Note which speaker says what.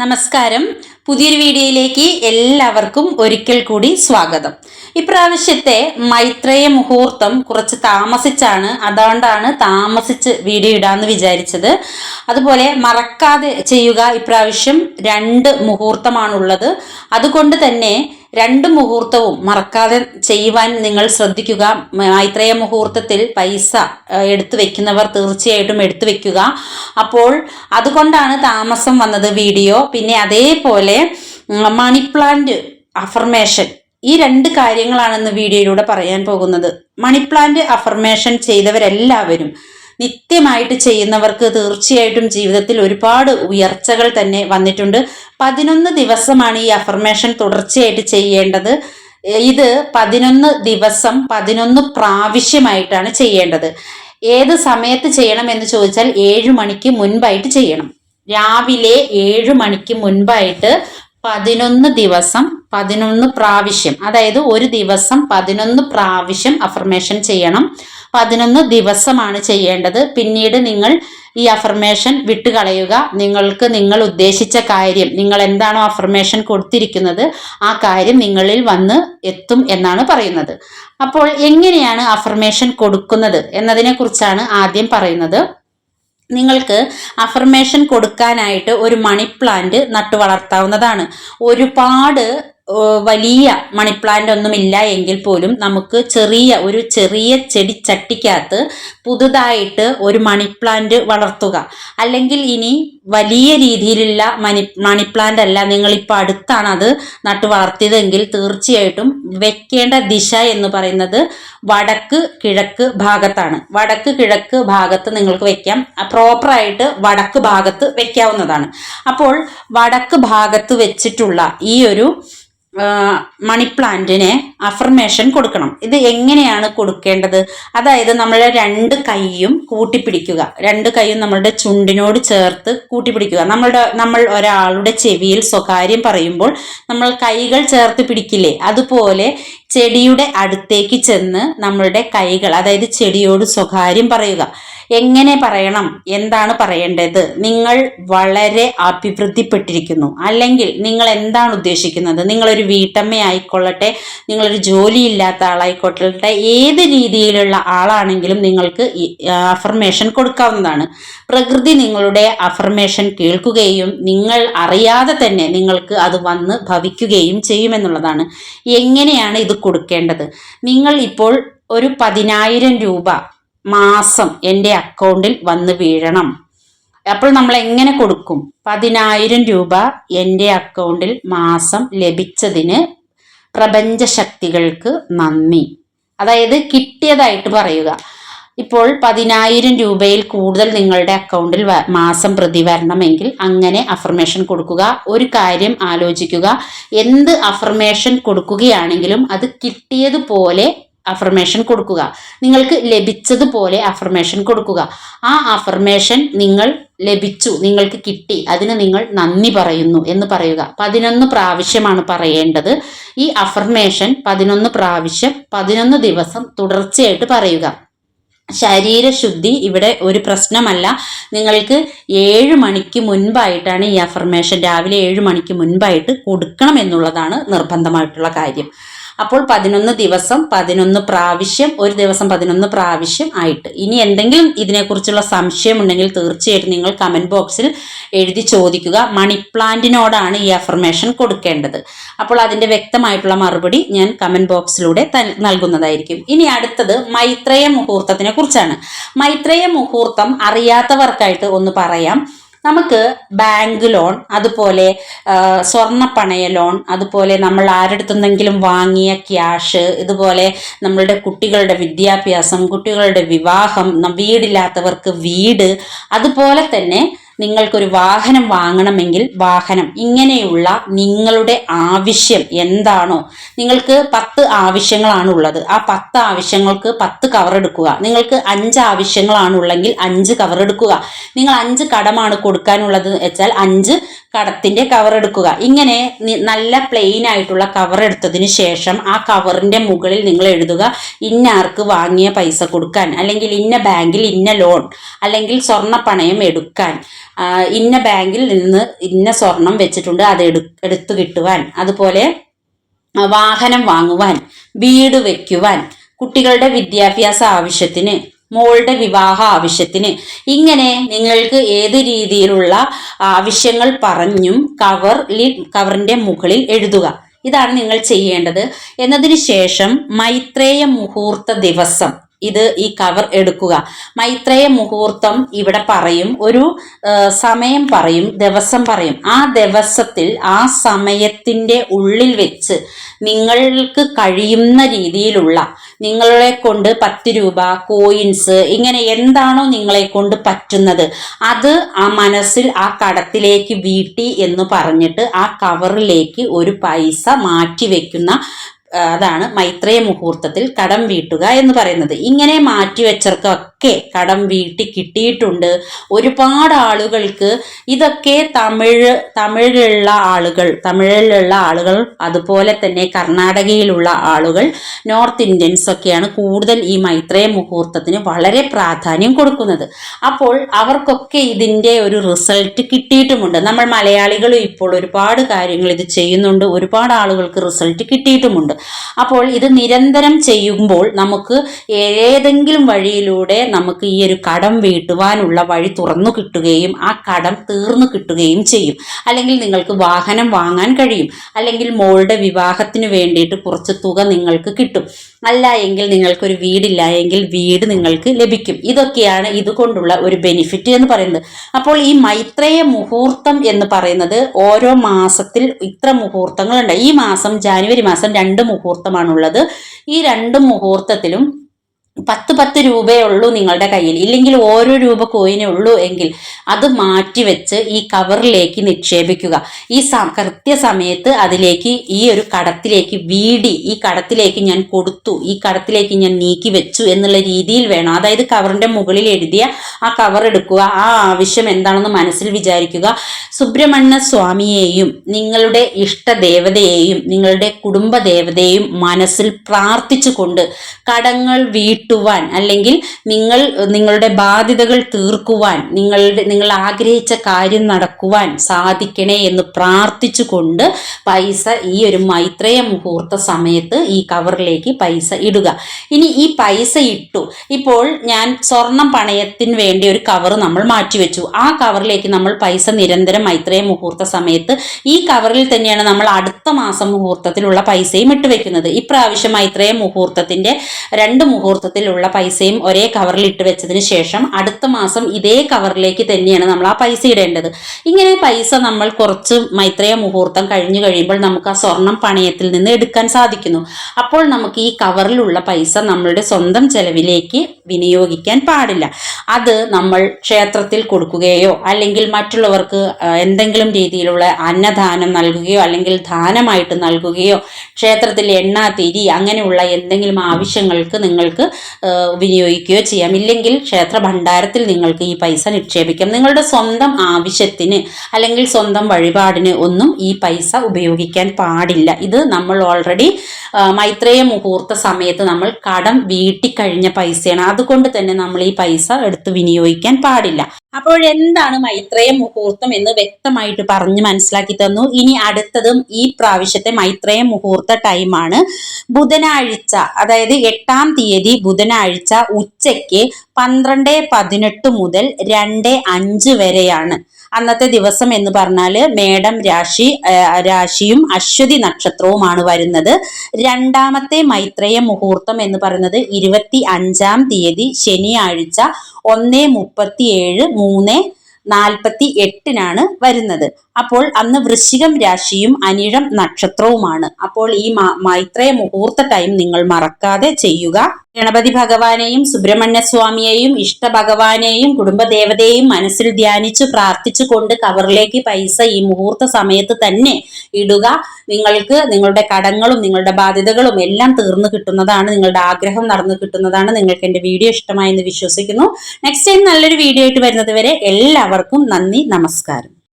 Speaker 1: നമസ്കാരം. പുതിയൊരു വീഡിയോയിലേക്ക് എല്ലാവർക്കും ഒരിക്കൽ കൂടി സ്വാഗതം. ഇപ്രാവശ്യത്തെ മൈത്രേയ മുഹൂർത്തം കുറച്ച് താമസിച്ചാണ് അതുകൊണ്ടാണ് താമസിച്ച് വീഡിയോ ഇടാന്ന് വിചാരിച്ചത്. അതുപോലെ മറക്കാതെ ചെയ്യുക ഇപ്രാവശ്യം രണ്ട് മുഹൂർത്തമാണുള്ളത്. അതുകൊണ്ട് തന്നെ രണ്ട് മുഹൂർത്തവും മറക്കാതെ ചെയ്യുവാൻ നിങ്ങൾ ശ്രദ്ധിക്കുക. മൈത്രേയ മുഹൂർത്തത്തിൽ പൈസ എടുത്തു വെക്കുന്നവർ തീർച്ചയായിട്ടും എടുത്തു വെക്കുക. അപ്പോൾ അതുകൊണ്ടാണ് താമസം വന്നത് വീഡിയോ. പിന്നെ അതേപോലെ മണി പ്ലാന്റ് അഫർമേഷൻ ഈ രണ്ട് കാര്യങ്ങളാണെന്ന് വീഡിയോയിലൂടെ പറയാൻ പോകുന്നത്. മണി പ്ലാന്റ് അഫർമേഷൻ ചെയ്തവരെല്ലാവരും നിത്യമായിട്ട് ചെയ്യുന്നവർക്ക് തീർച്ചയായിട്ടും ജീവിതത്തിൽ ഒരുപാട് ഉയർച്ചകൾ തന്നെ വന്നിട്ടുണ്ട്. പതിനൊന്ന് ദിവസമാണ് ഈ അഫർമേഷൻ തുടർച്ചയായിട്ട് ചെയ്യേണ്ടത്. ഇത് പതിനൊന്ന് ദിവസം പതിനൊന്ന് പ്രാവശ്യമായിട്ടാണ് ചെയ്യേണ്ടത്. ഏത് സമയത്ത് ചെയ്യണം എന്ന് ചോദിച്ചാൽ ഏഴ് മണിക്ക് മുൻപായിട്ട് ചെയ്യണം. രാവിലെ ഏഴ് മണിക്ക് മുൻപായിട്ട് പതിനൊന്ന് ദിവസം പതിനൊന്ന് പ്രാവശ്യം. അതായത് ഒരു ദിവസം പതിനൊന്ന് പ്രാവശ്യം അഫർമേഷൻ ചെയ്യണം. പതിനൊന്ന് ദിവസമാണ് ചെയ്യേണ്ടത്. പിന്നീട് നിങ്ങൾ ഈ അഫർമേഷൻ വിട്ടുകളയുക. നിങ്ങൾക്ക് നിങ്ങൾ ഉദ്ദേശിച്ച കാര്യം നിങ്ങൾ എന്താണോ അഫർമേഷൻ കൊടുത്തിരിക്കുന്നത് ആ കാര്യം നിങ്ങളിൽ വന്ന് എത്തും എന്നാണ് പറയുന്നത്. അപ്പോൾ എങ്ങനെയാണ് അഫർമേഷൻ കൊടുക്കുന്നത് എന്നതിനെ കുറിച്ചാണ് ആദ്യം പറയുന്നത്. നിങ്ങൾക്ക് അഫർമേഷൻ കൊടുക്കാനായിട്ട് ഒരു മണി പ്ലാന്റ് നട്ടു വളർത്താവുന്നതാണ് ഒരുപാട് വലിയ മണിപ്ലാന്റ് ഒന്നും ഒന്നുമില്ല എങ്കിൽ പോലും നമുക്ക് ചെറിയ ഒരു ചെറിയ ചെടി ചെടിച്ചട്ടിക്കകത്ത് പുതുതായിട്ട് ഒരു മണിപ്ലാന്റ് വളർത്തുക. അല്ലെങ്കിൽ ഇനി വലിയ രീതിയിലുള്ള മണി മണിപ്ലാന്റ് അല്ല നിങ്ങളിപ്പോൾ അടുത്താണ് അത് നട്ടു വളർത്തിയതെങ്കിൽ തീർച്ചയായിട്ടും വെക്കേണ്ട ദിശ എന്ന് പറയുന്നത് വടക്ക് കിഴക്ക് ഭാഗത്താണ്. വടക്ക് കിഴക്ക് ഭാഗത്ത് നിങ്ങൾക്ക് വെക്കാം. പ്രോപ്പറായിട്ട് വടക്ക് ഭാഗത്ത് വെക്കാവുന്നതാണ്. അപ്പോൾ വടക്ക് ഭാഗത്ത് വെച്ചിട്ടുള്ള ഈ ഒരു മണി പ്ലാന്റിനെ അഫർമേഷൻ കൊടുക്കണം. ഇത് എങ്ങനെയാണ് കൊടുക്കേണ്ടത്? അതായത് നമ്മളെ രണ്ട് കൈയും കൂട്ടിപ്പിടിക്കുക. രണ്ട് കൈയും നമ്മളുടെ ചുണ്ടിനോട് ചേർത്ത് കൂട്ടിപ്പിടിക്കുക. നമ്മളുടെ നമ്മൾ ഒരാളുടെ ചെവിയിൽ സ്വകാര്യം പറയുമ്പോൾ നമ്മൾ കൈകൾ ചേർത്ത് പിടിക്കില്ലേ? അതുപോലെ ചെടിയുടെ അടുത്തേക്ക് ചെന്ന് നമ്മളുടെ കൈകൾ അതായത് ചെടിയോട് സ്വകാര്യം പറയുക. എങ്ങനെ പറയണം? എന്താണ് പറയേണ്ടത്? നിങ്ങൾ വളരെ അഭിവൃദ്ധിപ്പെട്ടിരിക്കുന്നു. അല്ലെങ്കിൽ നിങ്ങൾ എന്താണ് ഉദ്ദേശിക്കുന്നത്? നിങ്ങളൊരു വീട്ടമ്മ ആയിക്കൊള്ളട്ടെ നിങ്ങളൊരു ജോലിയില്ലാത്ത ആളായിക്കൊള്ളട്ടെ ഏത് രീതിയിലുള്ള ആളാണെങ്കിലും നിങ്ങൾക്ക് അഫർമേഷൻ കൊടുക്കാവുന്നതാണ്. പ്രകൃതി നിങ്ങളുടെ അഫർമേഷൻ കേൾക്കുകയും നിങ്ങൾ അറിയാതെ തന്നെ നിങ്ങൾക്ക് അത് വന്ന് ഭവിക്കുകയും ചെയ്യുമെന്നുള്ളതാണ്. എങ്ങനെയാണ് ഇത് കൊടുക്കേണ്ടത്. നിങ്ങൾ ഇപ്പോൾ ഒരു പതിനായിരം രൂപ മാസം എന്റെ അക്കൗണ്ടിൽ വന്ന് വീഴണം. അപ്പോൾ നമ്മൾ എങ്ങനെ കൊടുക്കും? പതിനായിരം രൂപ എന്റെ അക്കൗണ്ടിൽ മാസം ലഭിച്ചതിന് പ്രപഞ്ചശക്തികൾക്ക് നന്ദി. അതായത് കിട്ടിയതായിട്ട് പറയുക. ഇപ്പോൾ പതിനായിരം രൂപയിൽ കൂടുതൽ നിങ്ങളുടെ അക്കൗണ്ടിൽ മാസം പ്രതി വരണമെങ്കിൽ അങ്ങനെ അഫർമേഷൻ കൊടുക്കുക. ഒരു കാര്യം ആലോചിക്കുക. എന്ത് അഫർമേഷൻ കൊടുക്കുകയാണെങ്കിലും അത് കിട്ടിയതുപോലെ അഫർമേഷൻ കൊടുക്കുക. നിങ്ങൾക്ക് ലഭിച്ചതുപോലെ അഫർമേഷൻ കൊടുക്കുക. ആ അഫർമേഷൻ നിങ്ങൾ ലഭിച്ചു നിങ്ങൾക്ക് കിട്ടി അതിന് നിങ്ങൾ നന്ദി പറയുന്നു എന്ന് പറയുക. പതിനൊന്ന് പ്രാവശ്യമാണ് പറയേണ്ടത്. ഈ അഫർമേഷൻ പതിനൊന്ന് പ്രാവശ്യം പതിനൊന്ന് ദിവസം തുടർച്ചയായിട്ട് പറയുക. ശരീരശുദ്ധി ഇവിടെ ഒരു പ്രശ്നമല്ല. നിങ്ങൾക്ക് ഏഴ് മണിക്ക് മുൻപായിട്ടാണ് ഈ അഫർമേഷൻ രാവിലെ ഏഴ് മണിക്ക് മുൻപായിട്ട് കൊടുക്കണം എന്നുള്ളതാണ് നിർബന്ധമായിട്ടുള്ള കാര്യം. അപ്പോൾ പതിനൊന്ന് ദിവസം പതിനൊന്ന് പ്രാവശ്യം ഒരു ദിവസം പതിനൊന്ന് പ്രാവശ്യം ആയിട്ട്. ഇനി എന്തെങ്കിലും ഇതിനെക്കുറിച്ചുള്ള സംശയമുണ്ടെങ്കിൽ തീർച്ചയായിട്ടും നിങ്ങൾ കമന്റ് ബോക്സിൽ എഴുതി ചോദിക്കുക. മണി പ്ലാന്റിനോടാണ് ഈ അഫർമേഷൻ കൊടുക്കേണ്ടത്. അപ്പോൾ അതിന്റെ വ്യക്തമായിട്ടുള്ള മറുപടി ഞാൻ കമന്റ് ബോക്സിലൂടെ നൽകുന്നതായിരിക്കും. ഇനി അടുത്തത് മൈത്രേയ മുഹൂർത്തത്തിനെ കുറിച്ചാണ്. മൈത്രേയ മുഹൂർത്തം അറിയാത്തവർക്കായിട്ട് ഒന്ന് പറയാം. നമുക്ക് ബാങ്ക് ലോൺ അതുപോലെ സ്വർണ പണയ ലോൺ അതുപോലെ നമ്മൾ ആരുടെത്തുന്നെങ്കിലും വാങ്ങിയ ക്യാഷ് ഇതുപോലെ നമ്മളുടെ കുട്ടികളുടെ വിദ്യാഭ്യാസം കുട്ടികളുടെ വിവാഹം വീടില്ലാത്തവർക്ക് വീട് അതുപോലെ തന്നെ നിങ്ങൾക്കൊരു വാഹനം വാങ്ങണമെങ്കിൽ വാഹനം. ഇങ്ങനെയുള്ള നിങ്ങളുടെ ആവശ്യം എന്താണോ നിങ്ങൾക്ക് പത്ത് ആവശ്യങ്ങളാണ് ഉള്ളത് ആ പത്ത് ആവശ്യങ്ങൾക്ക് പത്ത് കവർ എടുക്കുക. നിങ്ങൾക്ക് അഞ്ച് ആവശ്യങ്ങളാണ് ഉള്ളെങ്കിൽ അഞ്ച് കവർ എടുക്കുക. നിങ്ങൾ അഞ്ച് കടമാണ് കൊടുക്കാനുള്ളത് വെച്ചാൽ അഞ്ച് കടത്തിന്റെ കവർ എടുക്കുക. ഇങ്ങനെ നല്ല പ്ലെയിൻ ആയിട്ടുള്ള കവർ എടുത്തതിന് ശേഷം ആ കവറിന്റെ മുകളിൽ നിങ്ങൾ എഴുതുക ഇന്ന ആർക്ക് വാങ്ങിയ പൈസ കൊടുക്കാൻ അല്ലെങ്കിൽ ഇന്ന ബാങ്കിൽ ഇന്ന ലോൺ അല്ലെങ്കിൽ സ്വർണ പണയം എടുക്കാൻ. ഇന്ന ബാങ്കിൽ നിന്ന് ഇന്ന സ്വർണം വെച്ചിട്ടുണ്ട് അത് എടു എടുത്തു കിട്ടുവാൻ. അതുപോലെ വാഹനം വാങ്ങുവാൻ വീട് വയ്ക്കുവാൻ കുട്ടികളുടെ വിദ്യാഭ്യാസ ആവശ്യത്തിന് മോളുടെ വിവാഹ ആവശ്യത്തിന്. ഇങ്ങനെ നിങ്ങൾക്ക് ഏത് രീതിയിലുള്ള ആവശ്യങ്ങൾ പറഞ്ഞും കവർ കവറിന്റെ മുകളിൽ എഴുതുക. ഇതാണ് നിങ്ങൾ ചെയ്യേണ്ടത്. എന്നതിന് ശേഷം മൈത്രേയ മുഹൂർത്ത ദിവസം. ഇത് ഈ കവർ എടുക്കുക. മൈത്രേയ മുഹൂർത്തം ഇവിടെ പറയും ഒരു സമയം പറയും ദിവസം പറയും. ആ ദിവസത്തിൽ ആ സമയത്തിന്റെ ഉള്ളിൽ വെച്ച് നിങ്ങൾക്ക് കഴിയുന്ന രീതിയിലുള്ള നിങ്ങളെ കൊണ്ട് പത്ത് രൂപ കോയിൻസ് ഇങ്ങനെ എന്താണോ നിങ്ങളെ കൊണ്ട് പറ്റുന്നത് അത് ആ മനസ്സിൽ ആ കടത്തിലേക്ക് വീട്ടി എന്ന് പറഞ്ഞിട്ട് ആ കവറിലേക്ക് ഒരു പൈസ മാറ്റി വെക്കുന്ന അതാണ് മൈത്രേയ മുഹൂർത്തത്തിൽ കടം വീട്ടുക എന്ന് പറയുന്നത്. ഇങ്ങനെ മാറ്റി വെച്ചവർക്കൊക്കെ കടം വീട്ടി കിട്ടിയിട്ടുണ്ട്. ഒരുപാട് ആളുകൾക്ക് ഇതൊക്കെ തമിഴ് തമിഴിലുള്ള ആളുകൾ തമിഴിലുള്ള ആളുകൾ അതുപോലെ തന്നെ കർണാടകയിലുള്ള ആളുകൾ നോർത്ത് ഇന്ത്യൻസ് ഒക്കെയാണ് കൂടുതൽ ഈ മൈത്രേയ മുഹൂർത്തത്തിന് വളരെ പ്രാധാന്യം കൊടുക്കുന്നത്. അപ്പോൾ അവർക്കൊക്കെ ഇതിന്റെ ഒരു റിസൾട്ട് കിട്ടിയിട്ടുമുണ്ട്. നമ്മൾ മലയാളികളും ഇപ്പോൾ ഒരുപാട് കാര്യങ്ങൾ ഇത് ചെയ്യുന്നുണ്ട്. ഒരുപാട് ആളുകൾക്ക് റിസൾട്ട് കിട്ടിയിട്ടുമുണ്ട്. അപ്പോൾ ഇത് നിരന്തരം ചെയ്യുമ്പോൾ നമുക്ക് ഏതെങ്കിലും വഴിയിലൂടെ നമുക്ക് ഈ ഒരു കടം വീട്ടുവാനുള്ള വഴി തുറന്നു കിട്ടുകയും ആ കടം തീർന്നു കിട്ടുകയും ചെയ്യും. അല്ലെങ്കിൽ നിങ്ങൾക്ക് വാഹനം വാങ്ങാൻ കഴിയും. അല്ലെങ്കിൽ മോളുടെ വിവാഹത്തിന് വേണ്ടിയിട്ട് കുറച്ച് തുക നിങ്ങൾക്ക് കിട്ടും. അല്ല എങ്കിൽ നിങ്ങൾക്കൊരു വീടില്ല എങ്കിൽ വീട് നിങ്ങൾക്ക് ലഭിക്കും. ഇതൊക്കെയാണ് ഇതുകൊണ്ടുള്ള ഒരു ബെനിഫിറ്റ് എന്ന് പറയുന്നത്. അപ്പോൾ ഈ മൈത്രേയ മുഹൂർത്തം എന്ന് പറയുന്നത് ഓരോ മാസത്തിൽ ഇത്ര മുഹൂർത്തങ്ങളുണ്ട്. ഈ മാസം ജാനുവരി മാസം രണ്ട് മുഹൂർത്തമാണുള്ളത്. ഈ രണ്ട് മുഹൂർത്തത്തിലും പത്ത് പത്ത് രൂപയേ ഉള്ളൂ നിങ്ങളുടെ കയ്യിൽ. ഇല്ലെങ്കിൽ ഓരോ രൂപ കോയിനേ ഉള്ളൂ എങ്കിൽ അത് മാറ്റിവെച്ച് ഈ കവറിലേക്ക് നിക്ഷേപിക്കുക. ഈ കൃത്യസമയത്ത് അതിലേക്ക് ഈ ഒരു കടത്തിലേക്ക് വീടി ഈ കടത്തിലേക്ക് ഞാൻ കൊടുത്തു ഈ കടത്തിലേക്ക് ഞാൻ നീക്കി വെച്ചു എന്നുള്ള രീതിയിൽ വേണം. അതായത് കവറിന്റെ മുകളിൽ എഴുതിയ ആ കവർ എടുക്കുക ആ ആവശ്യം എന്താണെന്ന് മനസ്സിൽ വിചാരിക്കുക. സുബ്രഹ്മണ്യ സ്വാമിയെയും നിങ്ങളുടെ ഇഷ്ടദേവതയെയും നിങ്ങളുടെ കുടുംബ ദേവതയെയും മനസ്സിൽ പ്രാർത്ഥിച്ചുകൊണ്ട് കടങ്ങൾ വീട്ടുവാൻ അല്ലെങ്കിൽ നിങ്ങൾ നിങ്ങളുടെ ബാധ്യതകൾ തീർക്കുവാൻ നിങ്ങളുടെ നിങ്ങൾ ആഗ്രഹിച്ച കാര്യം നടക്കുവാൻ സാധിക്കണേ എന്ന് പ്രാർത്ഥിച്ചുകൊണ്ട് പൈസ ഈ ഒരു മൈത്രേയ മുഹൂർത്ത സമയത്ത് ഈ കവറിലേക്ക് പൈസ ഇടുക. ഇനി ഈ പൈസ ഇട്ടു. ഇപ്പോൾ ഞാൻ സ്വർണം പണയത്തിന് വേണ്ടി ഒരു കവർ നമ്മൾ മാറ്റിവെച്ചു. ആ കവറിലേക്ക് നമ്മൾ പൈസ നിരന്തരം മൈത്രേയ മുഹൂർത്ത സമയത്ത് ഈ കവറിൽ തന്നെയാണ് നമ്മൾ അടുത്ത മാസം മുഹൂർത്തത്തിലുള്ള പൈസയും ഇട്ടുവെക്കുന്നത്. ഇപ്രാവശ്യം മൈത്രേയ മുഹൂർത്തത്തിന്റെ രണ്ട് മുഹൂർത്തത്തിലുള്ള പൈസയും ഒരേ കവറിൽ ഇട്ട് വെച്ചതിന് ശേഷം അടുത്ത മാസം ഇതേ കവറിലേക്ക് തന്നെയാണ് നമ്മൾ ആ പൈസ ഇടേണ്ടത്. ഇങ്ങനെ പൈസ നമ്മൾ കുറച്ച് മൈത്രേയ മുഹൂർത്തം കഴിഞ്ഞു കഴിയുമ്പോൾ നമുക്ക് ആ സ്വർണം പണയത്തിൽ നിന്ന് എടുക്കാൻ സാധിക്കുന്നു. അപ്പോൾ നമുക്ക് ഈ കവറിലുള്ള പൈസ നമ്മളുടെ സ്വന്തം ചെലവിലേക്ക് വിനിയോഗിക്കാൻ പാടില്ല. അത് നമ്മൾ ക്ഷേത്രത്തിൽ കൊടുക്കുകയോ അല്ലെങ്കിൽ മറ്റുള്ളവർക്ക് എന്തെങ്കിലും രീതിയിലുള്ള അന്നദാനം നൽകുകയോ അല്ലെങ്കിൽ ദാനമായിട്ട് നൽകുകയോ ക്ഷേത്രത്തിൽ എണ്ണ തിരി അങ്ങനെയുള്ള എന്തെങ്കിലും ആവശ്യങ്ങൾക്ക് നിങ്ങൾക്ക് വിനിയോഗിക്കുകയോ ചെയ്യാം. ഇല്ലെങ്കിൽ ക്ഷേത്ര ഭണ്ഡാരത്തിൽ നിങ്ങൾക്ക് ഈ പൈസ നിക്ഷേപിക്കാം. നിങ്ങളുടെ സ്വന്തം ആവശ്യത്തിന് അല്ലെങ്കിൽ സ്വന്തം വഴിപാടിന് ഒന്നും ഈ പൈസ ഉപയോഗിക്കാൻ പാടില്ല. ഇത് നമ്മൾ ഓൾറെഡി മൈത്രേയ മുഹൂർത്ത സമയത്ത് നമ്മൾ കടം വീട്ടിക്കഴിഞ്ഞ പൈസയാണ്. അതുകൊണ്ട് തന്നെ നമ്മൾ ഈ പൈസ എടുത്ത് വിനിയോഗിക്കാൻ പാടില്ല. അപ്പോൾ എന്താണ് മൈത്രേയ മുഹൂർത്തം എന്ന് വ്യക്തമായിട്ട് പറഞ്ഞ് മനസ്സിലാക്കി തന്നു. ഇനി അടുത്തതും ഈ പ്രാവശ്യത്തെ മൈത്രേയ മുഹൂർത്ത ടൈമാണ് ബുധനാഴ്ച അതായത് എട്ടാം തീയതി ബുധനാഴ്ച ഉച്ചയ്ക്ക് പന്ത്രണ്ട് പതിനെട്ട് മുതൽ രണ്ട് അഞ്ച് വരെയാണ്. അന്നത്തെ ദിവസം എന്ന് പറഞ്ഞാൽ മേടം രാശി രാശിയും അശ്വതി നക്ഷത്രവുമാണ് വരുന്നത്. രണ്ടാമത്തെ മൈത്രേയ മുഹൂർത്തം എന്ന് പറയുന്നത് ഇരുപത്തി അഞ്ചാം തീയതി ശനിയാഴ്ച ഒന്ന് മുപ്പത്തി ഏഴ് മൂന്ന് നാൽപ്പത്തി എട്ടിനാണ് വരുന്നത്. അപ്പോൾ അന്ന് വൃശ്ചികം രാശിയും അനിഴം നക്ഷത്രവുമാണ്. അപ്പോൾ ഈ മൈത്രേയ മുഹൂർത്ത ടൈം നിങ്ങൾ മറക്കാതെ ചെയ്യുക. ഗണപതി ഭഗവാനെയും സുബ്രഹ്മണ്യ സ്വാമിയെയും ഇഷ്ട ഭഗവാനെയും കുടുംബദേവതയെയും മനസ്സിൽ ധ്യാനിച്ചു പ്രാർത്ഥിച്ചു കൊണ്ട് കവറിലേക്ക് പൈസ ഈ മുഹൂർത്ത സമയത്ത് തന്നെ ഇടുക. നിങ്ങൾക്ക് നിങ്ങളുടെ കടങ്ങളും നിങ്ങളുടെ ബാധ്യതകളും എല്ലാം തീർന്നു കിട്ടുന്നതാണ്. നിങ്ങളുടെ ആഗ്രഹം നടന്നു കിട്ടുന്നതാണ്. നിങ്ങൾക്ക് എന്റെ വീഡിയോ ഇഷ്ടമായെന്ന് വിശ്വസിക്കുന്നു. നെക്സ്റ്റ് ടൈം നല്ലൊരു വീഡിയോ ആയിട്ട് വരുന്നത് വരെ എല്ലാവർക്കും നന്ദി നമസ്കാരം.